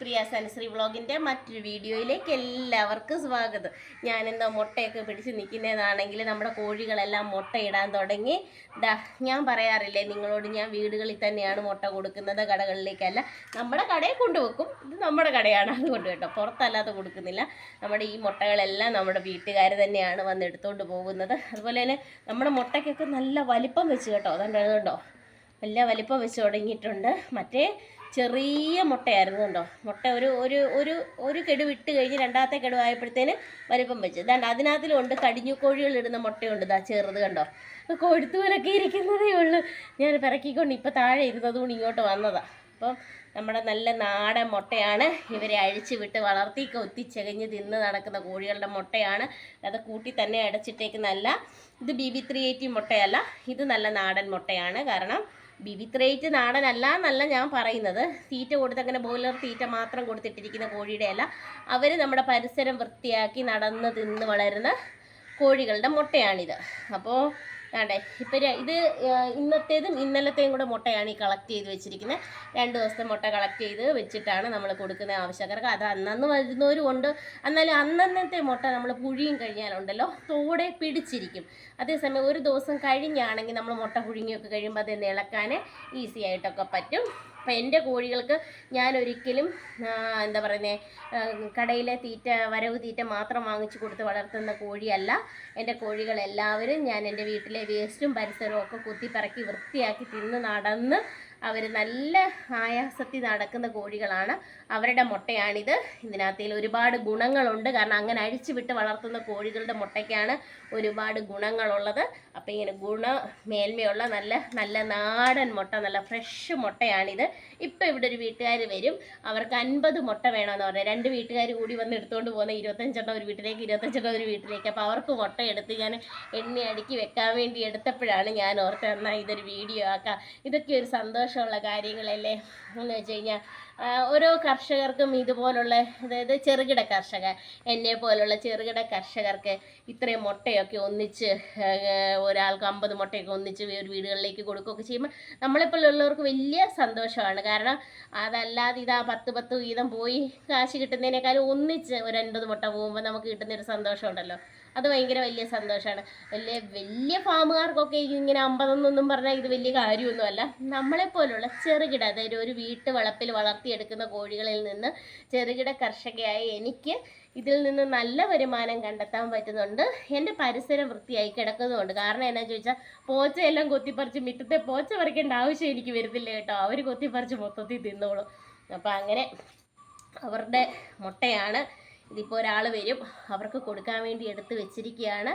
പ്രിയ സൻശ്രീ വ്ളോഗിന്റെ മറ്റൊരു വീഡിയോയിലേക്ക് എല്ലാവർക്കും സ്വാഗതം. ഞാനെന്താ മുട്ടയൊക്കെ പിടിച്ച് നിൽക്കുന്നതാണെങ്കിൽ നമ്മുടെ കോഴികളെല്ലാം മുട്ടയിടാൻ തുടങ്ങി. ദാ ഞാൻ പറയാറില്ലേ നിങ്ങളോട് ഞാൻ വീടുകളിൽ തന്നെയാണ് മുട്ട കൊടുക്കുന്നത് കടകളിലേക്കല്ല. നമ്മുടെ കടയിൽ കൊണ്ടുവെക്കും. ഇത് നമ്മുടെ കടയാണ്. അതുകൊണ്ട് കേട്ടോ പുറത്തല്ലാതെ കൊടുക്കുന്നില്ല. നമ്മുടെ ഈ മുട്ടകളെല്ലാം നമ്മുടെ വീട്ടുകാർ തന്നെയാണ് വന്ന് എടുത്തുകൊണ്ട് പോകുന്നത്. അതുപോലെ തന്നെ നമ്മുടെ മുട്ടയ്ക്കൊക്കെ നല്ല വലിപ്പം വെച്ച് കേട്ടോ അതുകൊണ്ട് വലിയ വലിപ്പം വെച്ച് തുടങ്ങിയിട്ടുണ്ട്. മറ്റേ ചെറിയ മുട്ടയായിരുന്നു കണ്ടോ. മുട്ട ഒരു ഒരു ഒരു ഒരു കെടു വിട്ട് കഴിഞ്ഞ് രണ്ടാമത്തെ കെടു ആയപ്പോഴത്തേന് വലിപ്പം വെച്ച്. ഇതാണ്ട് അതിനകത്തിലുണ്ട് കടിഞ്ഞു കോഴികളിടുന്ന മുട്ടയുണ്ട്. ഇതാ ചെറുത് കണ്ടോ. കൊഴുത്തുപോലൊക്കെ ഇരിക്കുന്നതേ ഉള്ളൂ. ഞാൻ പിറക്കിക്കൊണ്ട് ഇപ്പം താഴെ ഇരുന്നതുകൊണ്ട് ഇങ്ങോട്ട് വന്നതാണ് അപ്പം നമ്മുടെ നല്ല നാടൻ മുട്ടയാണ്. ഇവരെ അഴിച്ചു വിട്ട് വളർത്തി കൊത്തിച്ചകഞ്ഞ് തിന്ന് നടക്കുന്ന കോഴികളുടെ മുട്ടയാണ്. അത് കൂട്ടി തന്നെ അടച്ചിട്ടേക്കുന്നല്ല ഇത് ബി ബി ത്രീ എയ്റ്റി മുട്ടയല്ല. ഇത് നല്ല നാടൻ മുട്ടയാണ്. കാരണം ബി ബി ത്രീ എയ്റ്റ് നാടനല്ല എന്നല്ല ഞാൻ പറയുന്നത്. തീറ്റ കൊടുത്ത് അങ്ങനെ ബോയിലർ തീറ്റ മാത്രം കൊടുത്തിട്ടിരിക്കുന്ന കോഴിയുടെ അല്ല അവർ നമ്മുടെ പരിസരം വൃത്തിയാക്കി നടന്ന് തിന്ന് വളരുന്ന കോഴികളുടെ മുട്ടയാണിത്. അപ്പോൾ വേണ്ടേ ഇപ്പം ഇത് ഇന്നത്തേതും ഇന്നലത്തെയും കൂടെ മുട്ടയാണ് ഈ കളക്ട് ചെയ്ത് വെച്ചിരിക്കുന്നത് രണ്ട് ദിവസത്തെ മുട്ട കളക്ട് ചെയ്ത് വെച്ചിട്ടാണ് നമ്മൾ കൊടുക്കുന്ന ആവശ്യക്കാർക്ക്. അത് അന്നന്ന് വരുന്നവരും ഉണ്ട്. എന്നാലും അന്നന്നത്തെ മുട്ട നമ്മൾ പുഴിയും കഴിഞ്ഞാലുണ്ടല്ലോ തോടെ പിടിച്ചിരിക്കും. അതേസമയം ഒരു ദിവസം കഴിഞ്ഞാണെങ്കിൽ നമ്മൾ മുട്ട പുഴുങ്ങിയൊക്കെ കഴിയുമ്പോൾ അത് ഇളക്കാൻ ഈസി ആയിട്ടൊക്കെ പറ്റും. അപ്പം എന്റെ കോഴികൾക്ക് ഞാൻ ഒരിക്കലും എന്താ പറയുന്നത് കടയിലെ തീറ്റ വരവ് തീറ്റ മാത്രം വാങ്ങിച്ചു കൊടുത്ത് വളർത്തുന്ന കോഴിയല്ല. എന്റെ കോഴികളെല്ലാവരും ഞാൻ എന്റെ വീട്ടിലെ വേസ്റ്റും പരിസരവും ഒക്കെ കുത്തിപ്പറക്കി വൃത്തിയാക്കി തിന്ന് നടന്ന് അവർ നല്ല ആയാസത്തിൽ നടക്കുന്ന കോഴികളാണ്. അവരുടെ മുട്ടയാണിത്. ഇതിനകത്തിൽ ഒരുപാട് ഗുണങ്ങളുണ്ട്. കാരണം അങ്ങനെ അഴിച്ചു വിട്ട് വളർത്തുന്ന കോഴികളുടെ മുട്ടയ്ക്കാണ് ഒരുപാട് ഗുണങ്ങളുള്ളത്. അപ്പോൾ ഇങ്ങനെ ഗുണ മേന്മയുള്ള നല്ല നല്ല നാടൻ മുട്ട നല്ല ഫ്രഷ് മുട്ടയാണിത്. ഇപ്പം ഇവിടെ ഒരു വീട്ടുകാർ വരും. അവർക്ക് അൻപത് മുട്ട വേണമെന്ന് പറഞ്ഞാൽ രണ്ട് വീട്ടുകാർ കൂടി വന്ന് എടുത്തുകൊണ്ട് പോകുന്ന ഇരുപത്തഞ്ചെണ്ണം ഒരു വീട്ടിലേക്ക് ഇരുപത്തഞ്ചെണ്ണം ഒരു വീട്ടിലേക്ക്. അപ്പോൾ അവർക്ക് മുട്ട എടുത്ത് ഞാൻ എണ്ണി അടുക്കി വെക്കാൻ വേണ്ടി എടുത്തപ്പോഴാണ് ഞാൻ ഓർത്ത് എന്നാൽ ഇതൊരു വീഡിയോ ആക്കാം. ഇതൊക്കെ ഒരു സന്തോഷമുള്ള കാര്യങ്ങളല്ലേ? എന്ന് വെച്ച് കഴിഞ്ഞാൽ ഓരോ കർഷകർക്കും ഇതുപോലുള്ള അതായത് ചെറുകിട കർഷകർ എന്നെ പോലുള്ള ചെറുകിട കർഷകർക്ക് ഇത്രയും മുട്ടയൊക്കെ ഒന്നിച്ച് ഒരാൾക്ക് അമ്പത് മുട്ടയൊക്കെ ഒന്നിച്ച് ഒരു വീടുകളിലേക്ക് കൊടുക്കുകയൊക്കെ ചെയ്യുമ്പോൾ നമ്മളെപ്പോലുള്ളവർക്ക് വലിയ സന്തോഷമാണ്. കാരണം അതല്ലാതെ ഇതാ പത്ത് പത്ത് വീതം പോയി കാശ് കിട്ടുന്നതിനേക്കാളും ഒന്നിച്ച് ഒരു അൻപത് മുട്ട പോകുമ്പോൾ നമുക്ക് കിട്ടുന്നൊരു സന്തോഷമുണ്ടല്ലോ. അത് ഭയങ്കര വലിയ സന്തോഷമാണ് വലിയ വലിയ ഫാമുകാർക്കൊക്കെ ഇങ്ങനെ അമ്പതെന്നൊന്നും പറഞ്ഞാൽ ഇത് വലിയ കാര്യമൊന്നുമല്ല. നമ്മളെപ്പോലുള്ള ചെറുകിട അതായത് ഒരു വീട്ടു വളപ്പിൽ വളർത്തിയെടുക്കുന്ന കോഴികളിൽ നിന്ന് ചെറുകിട കർഷകയായ എനിക്ക് ഇതിൽ നിന്ന് നല്ല വരുമാനം കണ്ടെത്താൻ പറ്റുന്നുണ്ട്. എന്റെ പരിസരം വൃത്തിയായി കിടക്കുന്നതുകൊണ്ട്. കാരണം എന്നാ ചോദിച്ചാൽ പോച്ചയെല്ലാം കൊത്തിപ്പറിച്ച് മിറ്റത്തെ പോച്ച പറിക്കേണ്ട ആവശ്യം എനിക്ക് വരുന്നില്ല കേട്ടോ. അവർ കൊത്തിപ്പറിച്ച് മൊത്തത്തിൽ തിന്നോളും. അപ്പം അങ്ങനെ അവരുടെ മുട്ടയാണ്. ഇതിപ്പോൾ ഒരാൾ വരും. അവർക്ക് കൊടുക്കാൻ വേണ്ടി എടുത്ത് വെച്ചിരിക്കുകയാണ്.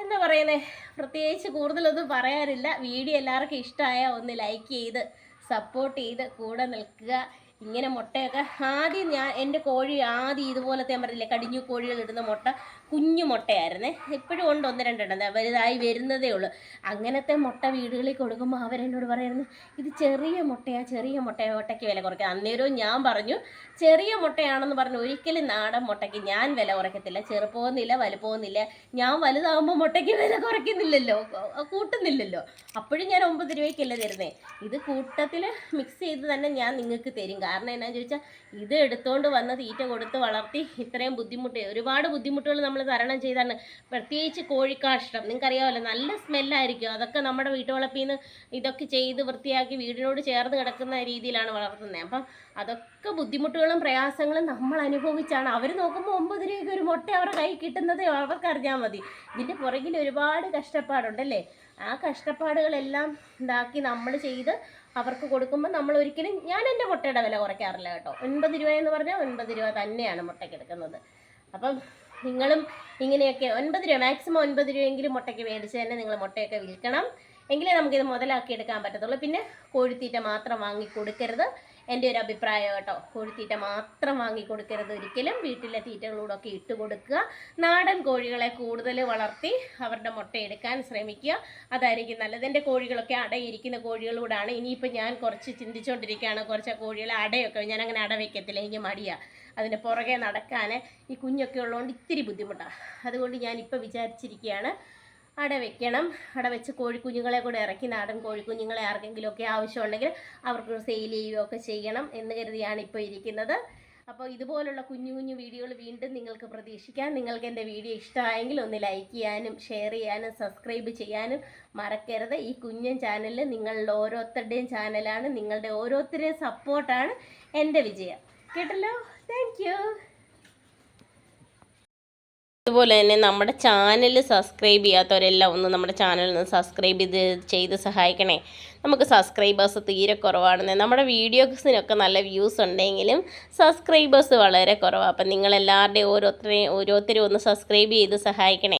എന്താ പറയുന്നത് പ്രത്യേകിച്ച് കൂടുതലൊന്നും പറയാനില്ല. വീഡിയോ എല്ലാവർക്കും ഇഷ്ടമായ ഒന്ന് ലൈക്ക് ചെയ്ത് സപ്പോർട്ട് ചെയ്ത് കൂടെ നിൽക്കുക. ഇങ്ങനെ മുട്ടയൊക്കെ ആദ്യം ഞാൻ എന്റെ കോഴി ആദ്യം ഇതുപോലത്തെ ഞാൻ പറഞ്ഞില്ലേ കടിഞ്ഞു കോഴികൾ ഇടുന്ന മുട്ട. കുഞ്ഞു മുട്ടയായിരുന്നേ. എപ്പോഴും ഉണ്ട് ഒന്ന് രണ്ടെണ്ണം. വലുതായി വരുന്നതേ ഉള്ളൂ. അങ്ങനത്തെ മുട്ട വീടുകളിൽ കൊടുക്കുമ്പോൾ അവരെന്നോട് പറയുന്നു ഇത് ചെറിയ മുട്ടയാ ചെറിയ മുട്ടയാ മുട്ടയ്ക്ക് വില കുറയ്ക്കുക അന്നേരവും ഞാൻ പറഞ്ഞു ചെറിയ മുട്ടയാണെന്ന് പറഞ്ഞു ഒരിക്കലും നാടൻ മുട്ടയ്ക്ക് ഞാൻ വില കുറയ്ക്കത്തില്ല. ചെറുപ്പമൊന്നുമില്ല വലുപ്പമൊന്നുമില്ല ഞാൻ വലുതാകുമ്പോൾ മുട്ടയ്ക്ക് വില കുറയ്ക്കുന്നില്ലല്ലോ. കൂട്ടുന്നില്ലല്ലോ. അപ്പോഴും ഞാൻ ഒമ്പത് രൂപയ്ക്കല്ല തരുന്നേ. ഇത് കൂട്ടത്തിൽ മിക്സ് ചെയ്ത് തന്നെ ഞാൻ നിങ്ങൾക്ക് തരും. കാരണം എന്നാന്ന് ചോദിച്ചാൽ ഇത് എടുത്തുകൊണ്ട് വന്ന് തീറ്റ കൊടുത്ത് വളർത്തി ഇത്രയും ബുദ്ധിമുട്ട് ഒരുപാട് ബുദ്ധിമുട്ടുകൾ നമ്മൾ തരണം ചെയ്താണ്. പ്രത്യേകിച്ച് കോഴിക്കാഷ്ടം. നിങ്ങൾക്കറിയാമല്ലോ നല്ല സ്മെല്ലായിരിക്കും. അതൊക്കെ നമ്മുടെ വീട്ടുവളപ്പിൽ നിന്ന് ഇതൊക്കെ ചെയ്ത് വൃത്തിയാക്കി വീടിനോട് ചേർന്ന് കിടക്കുന്ന രീതിയിലാണ് വളർത്തുന്നത്. അപ്പം അതൊക്കെ ബുദ്ധിമുട്ടുകളും പ്രയാസങ്ങളും നമ്മൾ അനുഭവിച്ചാണ്. അവർ നോക്കുമ്പോൾ ഒമ്പത് രൂപയ്ക്ക് ഒരു മുട്ട അവരുടെ കൈ കിട്ടുന്നത് അവർക്കറിഞ്ഞാൽ മതി. ഇതിന്റെ പുറകിൽ ഒരുപാട് കഷ്ടപ്പാടുണ്ടല്ലേ? ആ കഷ്ടപ്പാടുകളെല്ലാം ഇതാക്കി നമ്മൾ ചെയ്ത് അവർക്ക് കൊടുക്കുമ്പോൾ നമ്മൾ ഒരിക്കലും ഞാൻ എന്റെ മുട്ടയുടെ വില കുറയ്ക്കാറില്ല കേട്ടോ. ഒൻപത് രൂപ എന്ന് പറഞ്ഞാൽ ഒൻപത് രൂപ തന്നെയാണ് മുട്ടയ്ക്ക് എടുക്കുന്നത്. അപ്പം നിങ്ങളും ഇങ്ങനെയൊക്കെ ഒൻപത് രൂപ മാക്സിമം ഒൻപത് രൂപയെങ്കിലും മുട്ടയ്ക്ക് മേടിച്ച് തന്നെ നിങ്ങൾ മുട്ടയൊക്കെ വിൽക്കണം. എങ്കിലേ നമുക്കിത് മുതലാക്കി എടുക്കാൻ പറ്റത്തുള്ളൂ. പിന്നെ കോഴിത്തീറ്റ മാത്രം വാങ്ങി കൊടുക്കരുത്. എന്റെ ഒരു അഭിപ്രായം കേട്ടോ. കോഴിത്തീറ്റ മാത്രം വാങ്ങിക്കൊടുക്കരുത് ഒരിക്കലും വീട്ടിലെ തീറ്റകളോടൊക്കെ ഇട്ട് കൊടുക്കുക. നാടൻ കോഴികളെ കൂടുതൽ വളർത്തി അവരുടെ മുട്ട എടുക്കാൻ ശ്രമിക്കുക. അതായിരിക്കും നല്ലത്. എന്റെ കോഴികളൊക്കെ അടയിരിക്കുന്ന കോഴികളോടാണ് ഇനിയിപ്പോൾ ഞാൻ കുറച്ച് ചിന്തിച്ചുകൊണ്ടിരിക്കുകയാണ് കുറച്ച് കോഴികളെ അടയൊക്കെ ഞാൻ അങ്ങനെ അട വയ്ക്കത്തില്ല എനിക്ക് മടിയാണ് അതിന്റെ പുറകെ നടക്കാൻ ഈ കുഞ്ഞൊക്കെ ഉള്ളതുകൊണ്ട് ഇത്തിരി ബുദ്ധിമുട്ടാണ് അതുകൊണ്ട് ഞാൻ ഇപ്പോൾ വിചാരിച്ചിരിക്കുകയാണ് അട വെക്കണം. അട വെച്ച് കോഴിക്കുഞ്ഞുങ്ങളെ കൂടെ ഇറക്കി നാടൻ കോഴിക്കുഞ്ഞുങ്ങളെ ആർക്കെങ്കിലും ആർക്കെങ്കിലുമൊക്കെ ആവശ്യമുണ്ടെങ്കിൽ അവർക്ക് സെയിൽ ചെയ്യുകയൊക്കെ ചെയ്യണം എന്ന് കരുതിയാണ് ഇപ്പോൾ ഇരിക്കുന്നത്. അപ്പോൾ ഇതുപോലുള്ള കുഞ്ഞു കുഞ്ഞു വീഡിയോകൾ വീണ്ടും നിങ്ങൾക്ക് പ്രതീക്ഷിക്കാം. നിങ്ങൾക്ക് എന്റെ വീഡിയോ ഇഷ്ടമായെങ്കിൽ ഒന്ന് ലൈക്ക് ചെയ്യാനും ഷെയർ ചെയ്യാനും സബ്സ്ക്രൈബ് ചെയ്യാനും മറക്കരുത്. ഈ കുഞ്ഞൻ ചാനലിൽ നിങ്ങളുടെ ഓരോരുത്തരുടെയും ചാനലാണ് നിങ്ങളുടെ ഓരോരുത്തരുടെയും സപ്പോർട്ടാണ് എന്റെ വിജയം. കേട്ടല്ലോ? താങ്ക് അതുപോലെ തന്നെ നമ്മുടെ ചാനൽ സബ്സ്ക്രൈബ് ചെയ്യാത്തവരെല്ലാം ഒന്ന് നമ്മുടെ ചാനൽ ഒന്ന് സബ്സ്ക്രൈബ് ചെയ്ത് ചെയ്ത് സഹായിക്കണേ. നമുക്ക് സബ്സ്ക്രൈബേഴ്സ് തീരെ കുറവാണെന്ന്. നമ്മുടെ വീഡിയോസിനൊക്കെ നല്ല വ്യൂസ് ഉണ്ടെങ്കിലും സബ്സ്ക്രൈബേഴ്സ് വളരെ കുറവാണ് അപ്പം നിങ്ങളെല്ലാവരുടെയും ഓരോരുത്തരെയും ഓരോരുത്തരും ഒന്ന് സബ്സ്ക്രൈബ് ചെയ്ത് സഹായിക്കണേ.